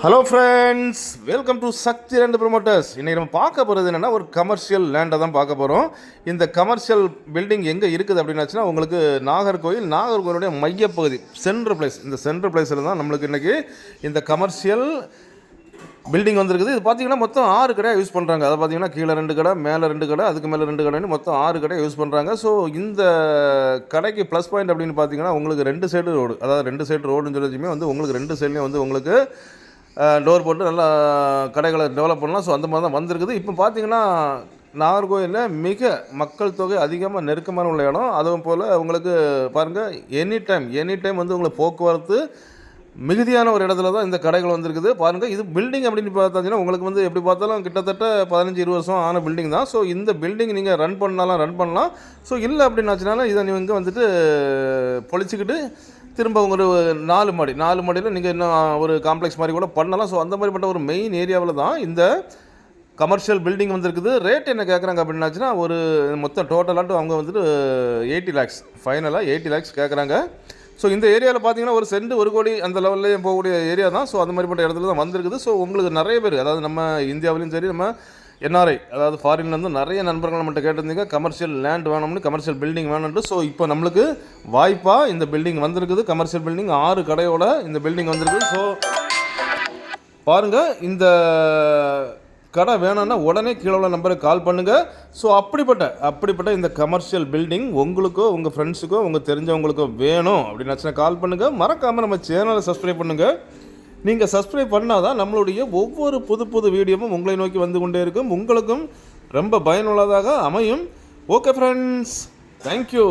Hello friends welcome to Shakti ரெண்டு promoters இன்றைக்கி நம்ம பார்க்க போகிறது என்னென்னா ஒரு கமர்ஷியல் லேண்டை தான் பார்க்க போகிறோம் இந்த கமர்ஷியல் பில்டிங் எங்கே இருக்குது அப்படின்னாச்சுன்னா உங்களுக்கு நாகர்கோவில் நாகர்கோவிலுடைய மையப்பகுதி சென்ட்ரல் பிளேஸ் இந்த சென்ட்ரல் பிளேஸில் தான் நம்மளுக்கு இன்றைக்கி இந்த கமர்ஷியல் பில்டிங் வந்திருக்குது. இது பார்த்தீங்கன்னா மொத்தம் ஆறு கடையாக யூஸ் பண்ணுறாங்க அதை பார்த்தீங்கன்னா கீழே ரெண்டு கடை மேலே ரெண்டு கடை அதுக்கு மேலே ரெண்டு கடைன்னு மொத்தம் ஆறு கடையை யூஸ் பண்ணுறாங்க ஸோ இந்த கடைக்கு ப்ளஸ் பாயிண்ட் அப்படின்னு பார்த்தீங்கன்னா உங்களுக்கு ரெண்டு சைடு ரோடு அதாவது ரெண்டு சைடு ரோடுன்னு சொல்லிச்சுமே வந்து உங்களுக்கு ரெண்டு சைட்லேயும் வந்து உங்களுக்கு டோர் போட்டு நல்லா கடைகளை டெவலப் பண்ணலாம். ஸோ அந்த மாதிரி தான் வந்திருக்குது. இப்போ பார்த்தீங்கன்னா நாகர்கோயிலில் மிக மக்கள் தொகை அதிகமாக நெருக்கமான உள்ள இடம். அதுவும் போல் உங்களுக்கு பாருங்கள் எனி டைம் எனி டைம் வந்து உங்களுக்கு போக்குவரத்து மிகுதியான ஒரு இடத்துல தான் இந்த கடைகள் வந்திருக்குது. பாருங்கள் இது பில்டிங் அப்படின்னு பார்த்தீங்கன்னா உங்களுக்கு வந்து எப்படி பார்த்தாலும் கிட்டத்தட்ட பதினஞ்சு இருபது வருஷம் ஆன பில்டிங் தான். ஸோ இந்த பில்டிங் நீங்கள் ரன் பண்ணாலும் ரன் பண்ணலாம். ஸோ இல்லை அப்படின்னு ஆச்சுனாலும் இதை நீங்கள் வந்துட்டு பொழிச்சிக்கிட்டு திரும்ப ஒரு நாலு மாடி நாலு மாடியில் நீங்கள் இன்னும் ஒரு காம்ப்ளெக்ஸ் மாதிரி கூட பண்ணலாம். ஸோ அந்த மாதிரிப்பட்ட ஒரு மெயின் ஏரியாவில் தான் இந்த கமர்ஷியல் பில்டிங் வந்துருக்குது. ரேட் என்ன கேட்குறாங்க அப்படின்னாச்சுன்னா ஒரு மொத்தம் டோட்டலாட்டு அவங்க வந்துட்டு எயிட்டி லேக்ஸ் ஃபைனலாக எயிட்டி லேக்ஸ் கேட்குறாங்க ஸோ இந்த ஏரியாவில் பார்த்தீங்கன்னா ஒரு சென்ட் ஒரு கோடி அந்த லெவல்லே போகக்கூடிய ஏரியா தான். ஸோ அந்த மாதிரிப்பட்ட இடத்துல தான் வந்திருக்குது. ஸோ உங்களுக்கு நிறைய பேர் அதாவது நம்ம இந்தியாவிலையும் சரி நம்ம என்ஆர்ஐ அதாவது ஃபாரின்லேருந்து நிறைய நண்பர்கள் நம்மகிட்ட கேட்டிருந்தீங்க கமர்ஷியல் லேண்ட் வேணும்னு கமர்ஷியல் பில்டிங் வேணும்னு. ஸோ இப்போ நம்மளுக்கு வாய்ப்பாக இந்த பில்டிங் வந்திருக்குது. கமர்ஷியல் பில்டிங் ஆறு கடையோட இந்த பில்டிங் வந்திருக்குது ஸோ பாருங்கள் இந்த கடை வேணும்னா உடனே கீழே உள்ள நம்பருக்கு கால் பண்ணுங்கள் ஸோ அப்படிப்பட்ட அப்படிப்பட்ட இந்த கமர்ஷியல் பில்டிங் உங்களுக்கோ உங்கள் ஃப்ரெண்ட்ஸுக்கோ உங்கள் தெரிஞ்சவங்களுக்கோ வேணும் அப்படின்னாச்சுன்னா கால் பண்ணுங்கள் மறக்காமல் நம்ம சேனலை சப்ஸ்கிரைப் பண்ணுங்கள் நீங்கள் சப்ஸ்கிரைப் பண்ணால் தான் நம்மளுடைய ஒவ்வொரு புது புது வீடியோவும் உங்களை நோக்கி வந்து கொண்டே இருக்கும். உங்களுக்கும் ரொம்ப பயனுள்ளதாக அமையும். Okay friends thank you